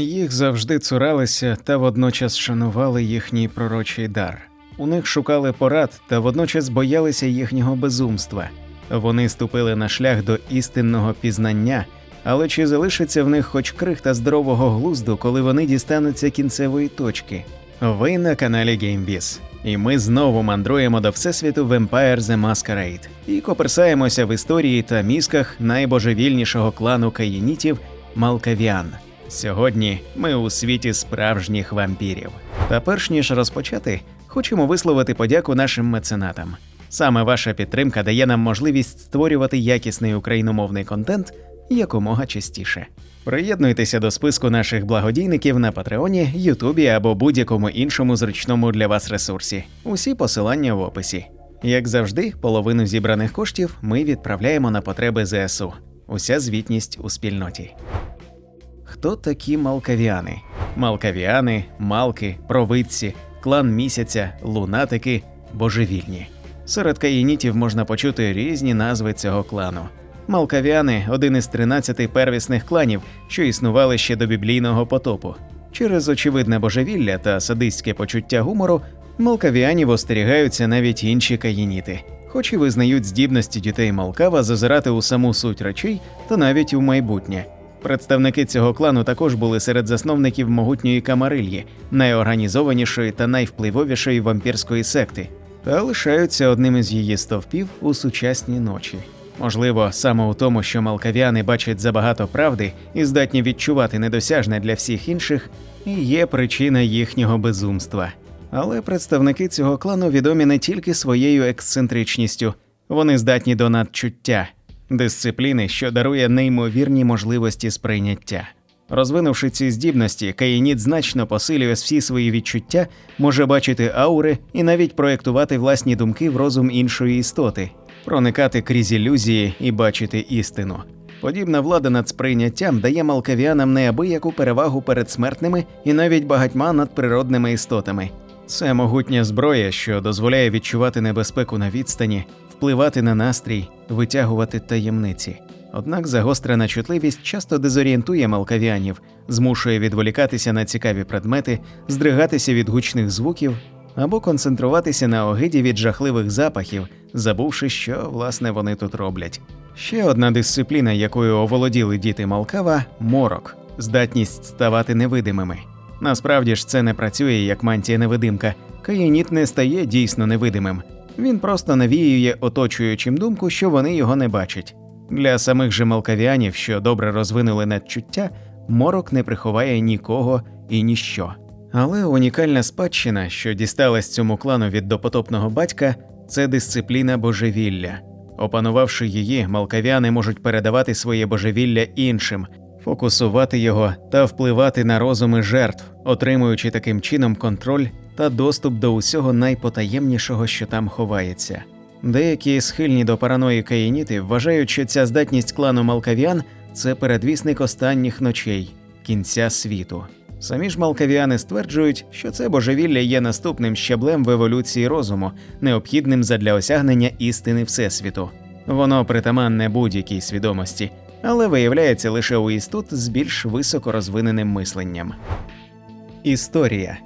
Їх завжди цуралися та водночас шанували їхній пророчий дар. У них шукали порад та водночас боялися їхнього безумства. Вони ступили на шлях до істинного пізнання, але чи залишиться в них хоч крихта здорового глузду, коли вони дістануться кінцевої точки? Ви на каналі GameBiz. І ми знову мандруємо до всесвіту Vampire the Masquerade і коперсаємося в історії та мізках найбожевільнішого клану каїнітів Малкавіан. Сьогодні ми у світі справжніх вампірів. Та перш ніж розпочати, хочемо висловити подяку нашим меценатам. Саме ваша підтримка дає нам можливість створювати якісний україномовний контент якомога частіше. Приєднуйтеся до списку наших благодійників на Патреоні, Ютубі або будь-якому іншому зручному для вас ресурсі. Усі посилання в описі. Як завжди, половину зібраних коштів ми відправляємо на потреби ЗСУ. Уся звітність у спільноті. Хто такі малкавіани? Малкавіани, малки, провидці, клан місяця, лунатики, божевільні. Серед каїнітів можна почути різні назви цього клану. Малкавіани один із 13 первісних кланів, що існували ще до біблійного потопу. Через очевидне божевілля та садистське почуття гумору малкавіанів остерігаються навіть інші каїніти, хоч і визнають здібності дітей Малкава зазирати у саму суть речей та навіть у майбутнє. Представники цього клану також були серед засновників могутньої Камарильї, найорганізованішої та найвпливовішої вампірської секти, та лишаються одним із її стовпів у сучасні ночі. Можливо, саме у тому, що малкавіани бачать забагато правди і здатні відчувати недосяжне для всіх інших, і є причина їхнього безумства. Але представники цього клану відомі не тільки своєю ексцентричністю, вони здатні до надчуття, дисципліни, що дарує неймовірні можливості сприйняття. Розвинувши ці здібності, Каїніт значно посилює всі свої відчуття, може бачити аури і навіть проєктувати власні думки в розум іншої істоти, проникати крізь ілюзії і бачити істину. Подібна влада над сприйняттям дає малкавіанам неабияку перевагу перед смертними і навіть багатьма надприродними істотами. Це могутня зброя, що дозволяє відчувати небезпеку на відстані, впливати на настрій, витягувати таємниці. Однак загострена чутливість часто дезорієнтує малкавіанів, змушує відволікатися на цікаві предмети, здригатися від гучних звуків або концентруватися на огиді від жахливих запахів, забувши, що власне вони тут роблять. Ще одна дисципліна, якою оволоділи діти Малкава морок, здатність ставати невидимими. Насправді ж це не працює як мантія невидимка. Каїніт не стає дійсно невидимим. Він просто навіює оточуючим думку, що вони його не бачать. Для самих же малкавіанів, що добре розвинули надчуття, морок не приховає нікого і ніщо. Але унікальна спадщина, що дісталась цьому клану від допотопного батька, це дисципліна божевілля. Опанувавши її, малкавіани можуть передавати своє божевілля іншим, фокусувати його та впливати на розуми жертв, отримуючи таким чином контроль та доступ до усього найпотаємнішого, що там ховається. Деякі схильні до параної каїніти вважають, що ця здатність клану Малкавіан це передвісник останніх ночей, кінця світу. Самі ж малкавіани стверджують, що це божевілля є наступним щаблем в еволюції розуму, необхідним задля осягнення істини Всесвіту. Воно притаманне будь-якій свідомості, але виявляється лише у істот з більш високо розвиненим мисленням. Історія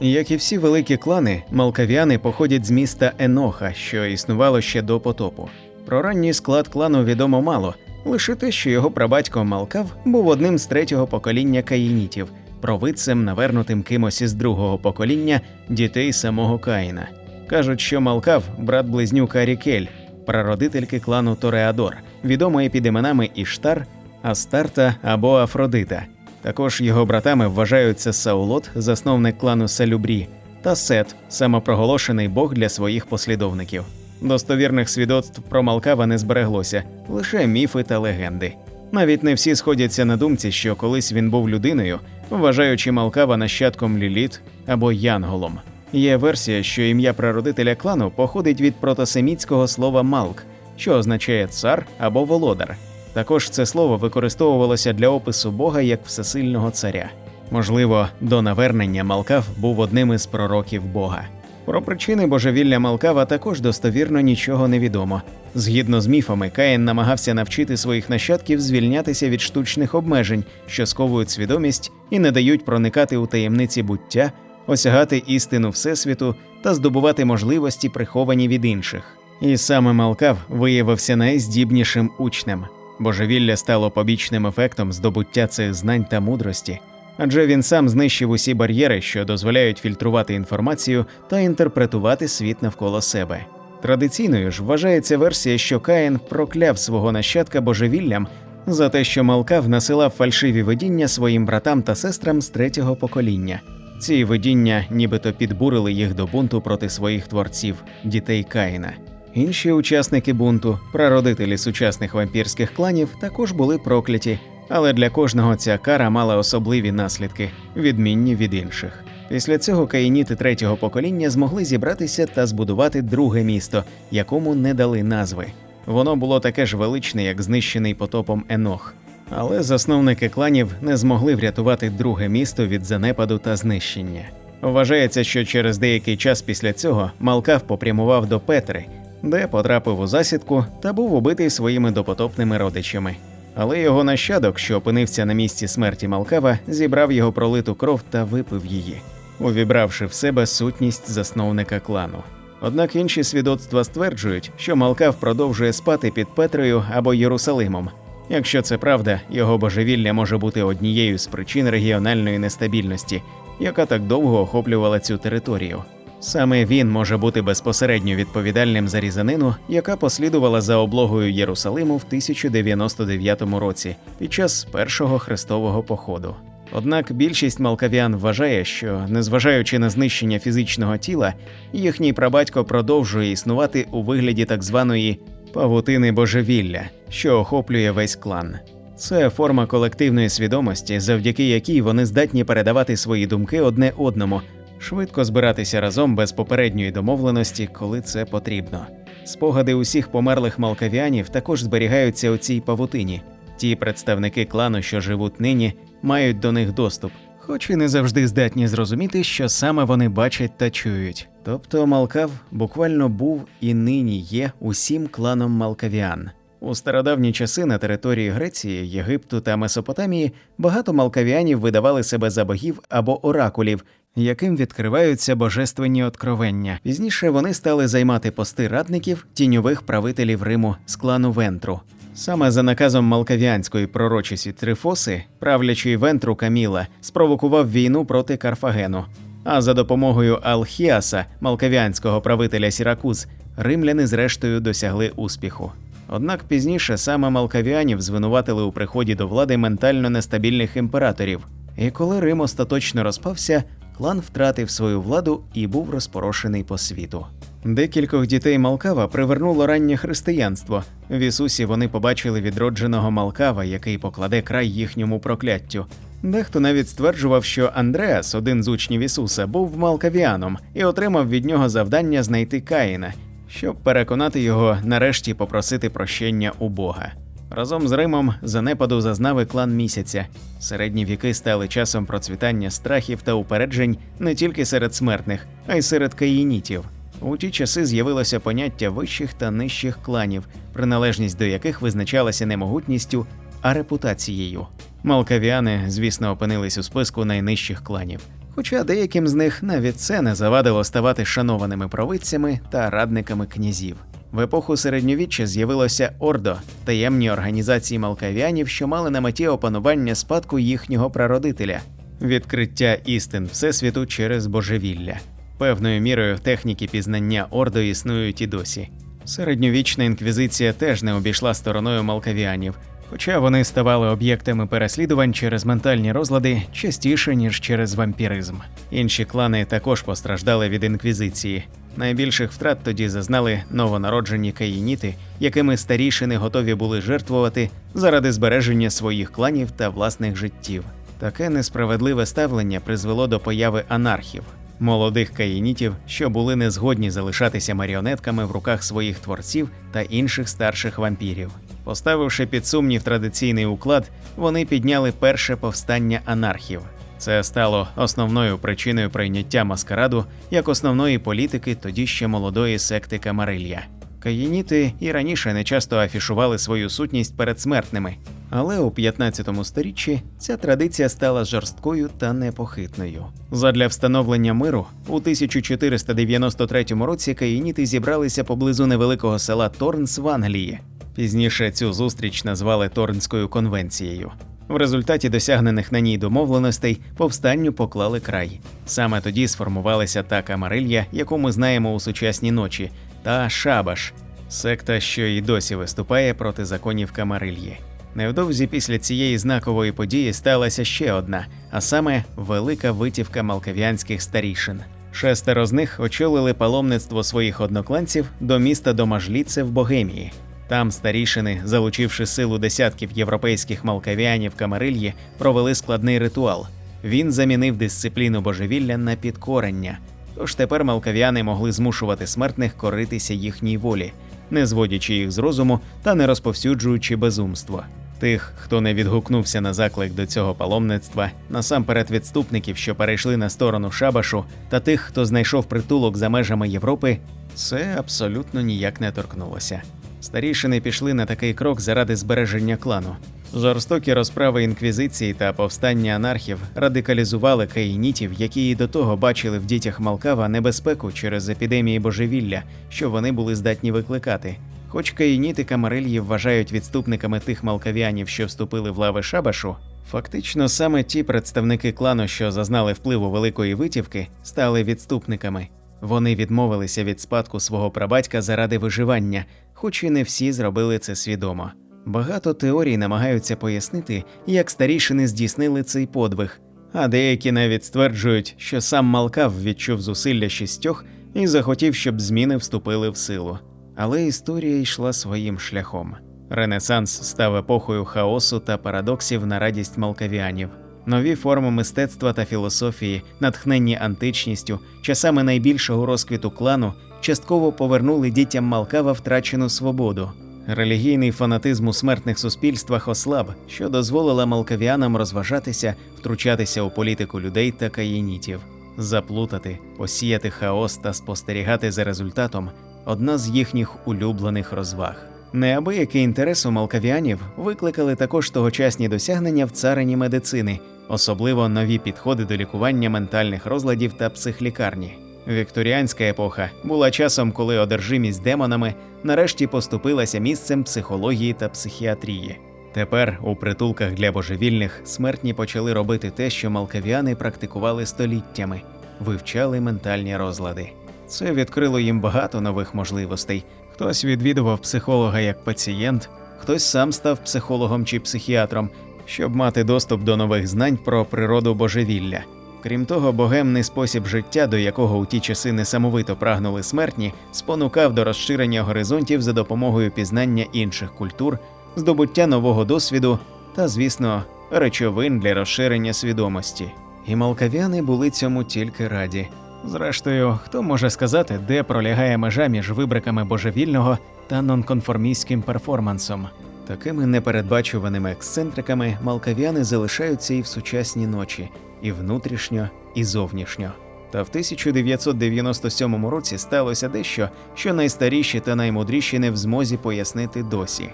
як і всі великі клани, малкавіани походять з міста Еноха, що існувало ще до потопу. Про ранній склад клану відомо мало, лише те, що його прабатько Малкав був одним з третього покоління каїнітів, провидцем, навернутим кимось із другого покоління дітей самого Каїна. Кажуть, що Малкав брат близнюка Рікель, прародительки клану Тореадор, відомої під іменами Іштар, Астарта або Афродита. Також його братами вважаються Саулот, засновник клану Салюбрі, та Сет, самопроголошений бог для своїх послідовників. Достовірних свідоцтв про Малкава не збереглося, лише міфи та легенди. Навіть не всі сходяться на думці, що колись він був людиною, вважаючи Малкава нащадком Ліліт або Янголом. Є версія, що ім'я прародителя клану походить від протосемітського слова Малк, що означає цар або володар. Також це слово використовувалося для опису Бога як всесильного царя. Можливо, до навернення Малкав був одним із пророків Бога. Про причини божевілля Малкава також достовірно нічого не відомо. Згідно з міфами, Каїн намагався навчити своїх нащадків звільнятися від штучних обмежень, що сковують свідомість і не дають проникати у таємниці буття, осягати істину Всесвіту та здобувати можливості, приховані від інших. І саме Малкав виявився найздібнішим учнем. Божевілля стало побічним ефектом здобуття цих знань та мудрості, адже він сам знищив усі бар'єри, що дозволяють фільтрувати інформацію та інтерпретувати світ навколо себе. Традиційною ж вважається версія, що Каїн прокляв свого нащадка божевіллям за те, що Малкав насилав фальшиві видіння своїм братам та сестрам з третього покоління. Ці видіння нібито підбурили їх до бунту проти своїх творців, дітей Каїна. Інші учасники бунту, прародителі сучасних вампірських кланів, також були прокляті, але для кожного ця кара мала особливі наслідки, відмінні від інших. Після цього каїніти третього покоління змогли зібратися та збудувати друге місто, якому не дали назви. Воно було таке ж величне, як знищений потопом Енох. Але засновники кланів не змогли врятувати друге місто від занепаду та знищення. Вважається, що через деякий час після цього Малкав попрямував до Петри, де потрапив у засідку та був убитий своїми допотопними родичами. Але його нащадок, що опинився на місці смерті Малкава, зібрав його пролиту кров та випив її, увібравши в себе сутність засновника клану. Однак інші свідоцтва стверджують, що Малкав продовжує спати під Петрою або Єрусалимом. Якщо це правда, його божевілля може бути однією з причин регіональної нестабільності, яка так довго охоплювала цю територію. Саме він може бути безпосередньо відповідальним за різанину, яка послідувала за облогою Єрусалиму в 1099 році під час першого хрестового походу. Однак більшість малкавіан вважає, що, незважаючи на знищення фізичного тіла, їхній прабатько продовжує існувати у вигляді так званої павутини божевілля, що охоплює весь клан. Це форма колективної свідомості, завдяки якій вони здатні передавати свої думки одне одному, швидко збиратися разом без попередньої домовленості, коли це потрібно. Спогади усіх померлих малкавіанів також зберігаються у цій павутині. Ті представники клану, що живуть нині, мають до них доступ, хоч і не завжди здатні зрозуміти, що саме вони бачать та чують. Тобто Малкав буквально був і нині є усім кланом Малкавіан. У стародавні часи на території Греції, Єгипту та Месопотамії багато малкавіанів видавали себе за богів або оракулів, яким відкриваються божественні откровення. Пізніше вони стали займати пости радників тіньових правителів Риму з клану Вентру. Саме за наказом малкавіанської пророчиці Трифоси, правлячий Вентру Каміла, спровокував війну проти Карфагену. А за допомогою Алхіаса, малкавіанського правителя Сіракуз, римляни зрештою досягли успіху. Однак пізніше саме малкавіанів звинуватили у приході до влади ментально нестабільних імператорів. І коли Рим остаточно розпався, клан втратив свою владу і був розпорошений по світу. Декількох дітей Малкава привернуло раннє християнство. В Ісусі вони побачили відродженого Малкава, який покладе край їхньому прокляттю. Дехто навіть стверджував, що Андреас, один з учнів Ісуса, був малкавіаном і отримав від нього завдання знайти Каїна, щоб переконати його нарешті попросити прощення у Бога. Разом з Римом занепаду зазнав і клан місяця. Середні віки стали часом процвітання страхів та упереджень не тільки серед смертних, а й серед каїнітів. У ті часи з'явилося поняття вищих та нижчих кланів, приналежність до яких визначалася не могутністю, а репутацією. Малкавіани, звісно, опинились у списку найнижчих кланів. Хоча деяким з них навіть це не завадило ставати шанованими провидцями та радниками князів. В епоху середньовіччя з'явилося Ордо, таємні організації малкавіанів, що мали на меті опанування спадку їхнього прародителя, відкриття істин всесвіту через божевілля. Певною мірою техніки пізнання Ордо існують і досі. Середньовічна інквізиція теж не обійшла стороною малкавіанів, хоча вони ставали об'єктами переслідувань через ментальні розлади частіше ніж через вампіризм. Інші клани також постраждали від інквізиції. Найбільших втрат тоді зазнали новонароджені каїніти, якими старішини готові були жертвувати заради збереження своїх кланів та власних життів. Таке несправедливе ставлення призвело до появи анархів, молодих каїнітів, що були не згодні залишатися маріонетками в руках своїх творців та інших старших вампірів. Поставивши під сумнів традиційний уклад, вони підняли перше повстання анархів. Це стало основною причиною прийняття маскараду як основної політики тоді ще молодої секти Камарилья. Каїніти і раніше не часто афішували свою сутність перед смертними, але у 15 сторіччі ця традиція стала жорсткою та непохитною. Задля встановлення миру у 1493 році каїніти зібралися поблизу невеликого села Торнс в Англії. Пізніше цю зустріч назвали Торнською конвенцією. В результаті досягнених на ній домовленостей повстанню поклали край. Саме тоді сформувалася та камарилья, яку ми знаємо у сучасній ночі, та Шабаш, секта, що і досі виступає проти законів Камарильї. Невдовзі після цієї знакової події сталася ще одна, а саме велика витівка малкавіанських старішин. Шестеро з них очолили паломництво своїх однокланців до міста Домажліце в Богемії. Там старішини, залучивши силу десятків європейських малкавіанів Камарильї, провели складний ритуал. Він замінив дисципліну божевілля на підкорення. Тож тепер малкавіани могли змушувати смертних коритися їхній волі, не зводячи їх з розуму та не розповсюджуючи безумство. Тих, хто не відгукнувся на заклик до цього паломництва, насамперед відступників, що перейшли на сторону Шабашу, та тих, хто знайшов притулок за межами Європи, це абсолютно ніяк не торкнулося. Старішини пішли на такий крок заради збереження клану. Жорстокі розправи інквізиції та повстання анархів радикалізували каїнітів, які і до того бачили в дітях Малкава небезпеку через епідемії божевілля, що вони були здатні викликати. Хоч каїніти Камарильї вважають відступниками тих малкавіанів, що вступили в лави Шабашу, фактично саме ті представники клану, що зазнали впливу великої витівки, стали відступниками. Вони відмовилися від спадку свого прабатька заради виживання, хоч і не всі зробили це свідомо. Багато теорій намагаються пояснити, як старішини здійснили цей подвиг, а деякі навіть стверджують, що сам Малкав відчув зусилля шістьох і захотів, щоб зміни вступили в силу. Але історія йшла своїм шляхом. Ренесанс став епохою хаосу та парадоксів на радість малкавіанів. Нові форми мистецтва та філософії, натхненні античністю, часами найбільшого розквіту клану, частково повернули дітям Малкава втрачену свободу. Релігійний фанатизм у смертних суспільствах ослаб, що дозволила малкавіанам розважатися, втручатися у політику людей та каїнітів, заплутати, посіяти хаос та спостерігати за результатом одна з їхніх улюблених розваг. Неабиякий інтерес у малкавіанів викликали також тогочасні досягнення в царині медицини, особливо нові підходи до лікування ментальних розладів та психлікарні. Вікторіанська епоха була часом, коли одержимість демонами нарешті поступилася місцем психології та психіатрії. Тепер у притулках для божевільних смертні почали робити те, що малкавіани практикували століттями, вивчали ментальні розлади. Це відкрило їм багато нових можливостей. Хтось відвідував психолога як пацієнт, хтось сам став психологом чи психіатром, щоб мати доступ до нових знань про природу божевілля. Крім того, богемний спосіб життя, до якого у ті часи несамовито прагнули смертні, спонукав до розширення горизонтів за допомогою пізнання інших культур, здобуття нового досвіду та, звісно, речовин для розширення свідомості. І малкавяни були цьому тільки раді. Зрештою, хто може сказати, де пролягає межа між вибриками божевільного та нонконформістським перформансом? Такими непередбачуваними ексцентриками малкавіани залишаються і в сучасній ночі, і внутрішньо, і зовнішньо. Та в 1997 році сталося дещо, що найстаріші та наймудріші не в змозі пояснити досі.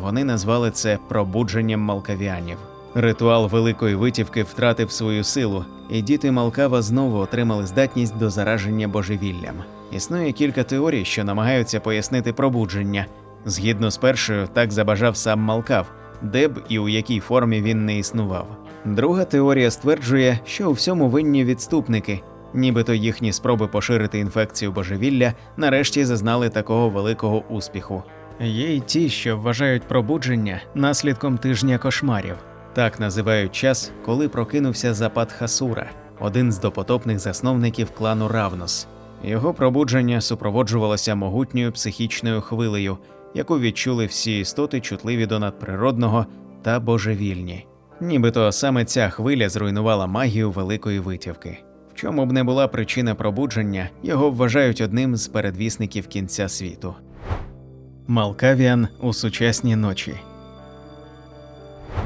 Вони назвали це пробудженням малкавіанів. Ритуал великої витівки втратив свою силу, і діти Малкава знову отримали здатність до зараження божевіллям. Існує кілька теорій, що намагаються пояснити пробудження. Згідно з першою, так забажав сам Малкав, де б і у якій формі він не існував. Друга теорія стверджує, що у всьому винні відступники, нібито їхні спроби поширити інфекцію божевілля нарешті зазнали такого великого успіху. Є й ті, що вважають пробудження наслідком тижня кошмарів. Так називають час, коли прокинувся запад Хасура, один з допотопних засновників клану Равнос. Його пробудження супроводжувалося могутньою психічною хвилею, яку відчули всі істоти, чутливі до надприродного та божевільні. Нібито саме ця хвиля зруйнувала магію великої витівки. В чому б не була причина пробудження, його вважають одним з передвісників кінця світу. Малкавіан у сучасній ночі.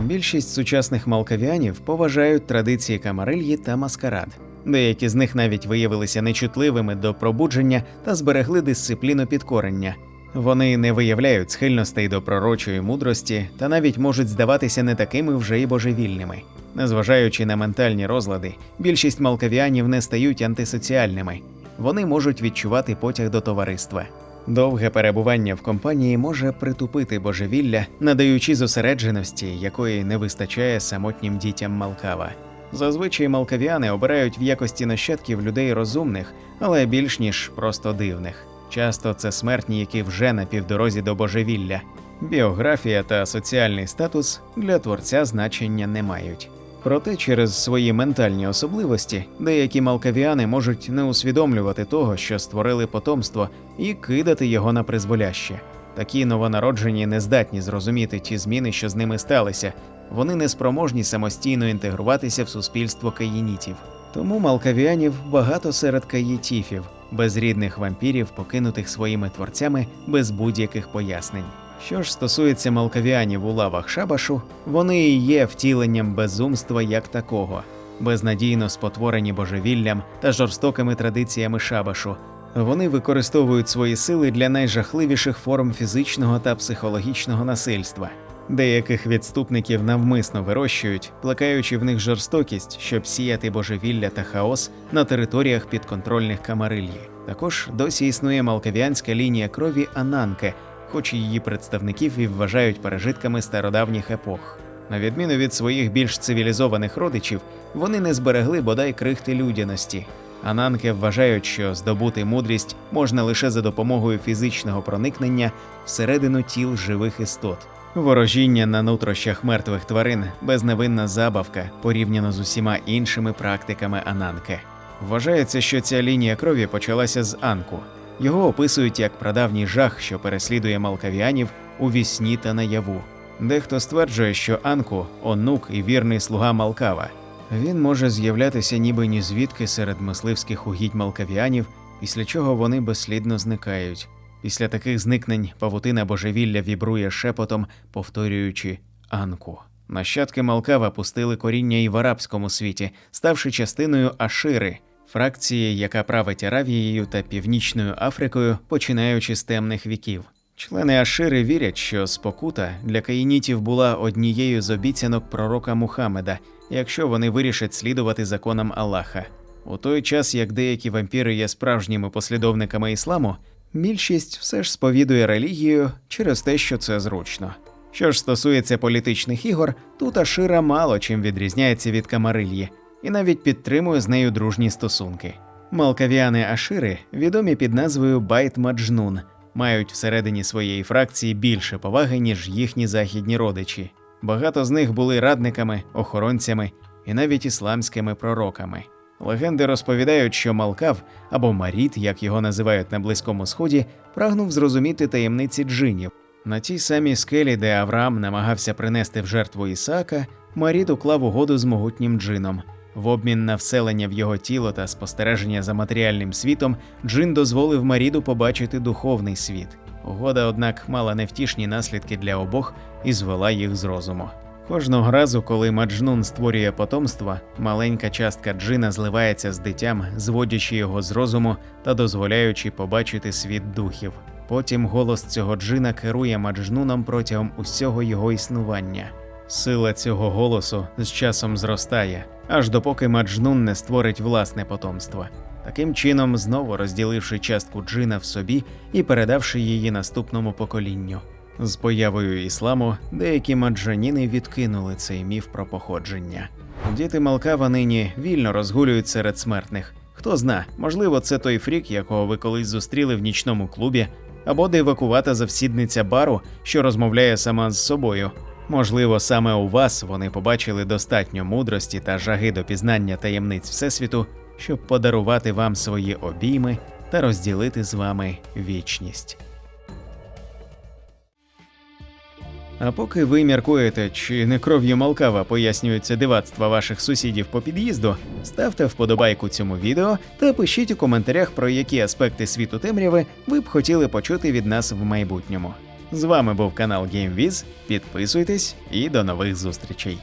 Більшість сучасних малкавіанів поважають традиції камарильї та маскарад. Деякі з них навіть виявилися нечутливими до пробудження та зберегли дисципліну підкорення. Вони не виявляють схильностей до пророчої мудрості та навіть можуть здаватися не такими вже й божевільними. Незважаючи на ментальні розлади, більшість малкавіанів не стають антисоціальними. Вони можуть відчувати потяг до товариства. Довге перебування в компанії може притупити божевілля, надаючи зосередженості, якої не вистачає самотнім дітям Малкава. Зазвичай малкавіани обирають в якості нащадків людей розумних, але більш ніж просто дивних. Часто це смертні, які вже на півдорозі до божевілля. Біографія та соціальний статус для творця значення не мають. Проте через свої ментальні особливості деякі малкавіани можуть не усвідомлювати того, що створили потомство, і кидати його на призволяще. Такі новонароджені не здатні зрозуміти ті зміни, що з ними сталися. Вони не спроможні самостійно інтегруватися в суспільство каїнітів. Тому малкавіанів багато серед каїтіфів, безрідних вампірів, покинутих своїми творцями без будь-яких пояснень. Що ж стосується малкавіанів у лавах шабашу, вони і є втіленням безумства як такого, безнадійно спотворені божевіллям та жорстокими традиціями шабашу. Вони використовують свої сили для найжахливіших форм фізичного та психологічного насильства. Деяких відступників навмисно вирощують, плекаючи в них жорстокість, щоб сіяти божевілля та хаос на територіях підконтрольних камарильї. Також досі існує малкавіанська лінія крові Ананке, хоч її представників і вважають пережитками стародавніх епох. На відміну від своїх більш цивілізованих родичів, вони не зберегли бодай крихти людяності. Ананки вважають, що здобути мудрість можна лише за допомогою фізичного проникнення всередину тіл живих істот. Ворожіння на нутрощах мертвих тварин безневинна забавка порівняно з усіма іншими практиками Ананки. Вважається, що ця лінія крові почалася з Анку. Його описують як прадавній жах, що переслідує малкавіанів у вісні та наяву. Дехто стверджує, що Анку онук і вірний слуга Малкава. Він може з'являтися ніби ні звідки серед мисливських угідь малкавіанів, після чого вони безслідно зникають. Після таких зникнень павутина божевілля вібрує шепотом, повторюючи Анку. Нащадки Малкава пустили коріння і в арабському світі, ставши частиною Ашири, фракції, яка править Аравією та Північною Африкою, починаючи з темних віків. Члени Ашири вірять, що спокута для каїнітів була однією з обіцянок пророка Мухаммеда, якщо вони вирішать слідувати законам Аллаха. У той час, як деякі вампіри є справжніми послідовниками ісламу, більшість все ж сповідує релігію через те, що це зручно. Що ж стосується політичних ігор, тут Ашира мало чим відрізняється від Камарильї і навіть підтримує з нею дружні стосунки. Малкавіани Ашири відомі під назвою Байт Маджнун, мають всередині своєї фракції більше поваги, ніж їхні західні родичі. Багато з них були радниками, охоронцями і навіть ісламськими пророками. Легенди розповідають, що Малкав або Маріт, як його називають на Близькому Сході, прагнув зрозуміти таємниці джинів. На тій самій скелі, де Авраам намагався принести в жертву Ісаака, Маріт уклав угоду з могутнім джином. В обмін на вселення в його тіло та спостереження за матеріальним світом, Джин дозволив Маріду побачити духовний світ. Угода, однак, мала невтішні наслідки для обох і звела їх з розуму. Кожного разу, коли Маджнун створює потомство, маленька частка джина зливається з дитям, зводячи його з розуму та дозволяючи побачити світ духів. Потім голос цього джина керує Маджнуном протягом усього його існування. Сила цього голосу з часом зростає, аж допоки Маджнун не створить власне потомство. Таким чином, знову розділивши частку джина в собі і передавши її наступному поколінню. З появою ісламу деякі маджаніни відкинули цей міф про походження. Діти Малкава нині вільно розгулюють серед смертних. Хто зна, можливо, це той фрік, якого ви колись зустріли в нічному клубі, або дивакувата завсідниця бару, що розмовляє сама з собою. Можливо, саме у вас вони побачили достатньо мудрості та жаги до пізнання таємниць Всесвіту, щоб подарувати вам свої обійми та розділити з вами вічність. А поки ви міркуєте, чи не кров'ю Малкава пояснюється дивацтва ваших сусідів по під'їзду, ставте вподобайку цьому відео та пишіть у коментарях, про які аспекти світу темряви ви б хотіли почути від нас в майбутньому. З вами був канал GameWiz, Підписуйтесь і до нових зустрічей.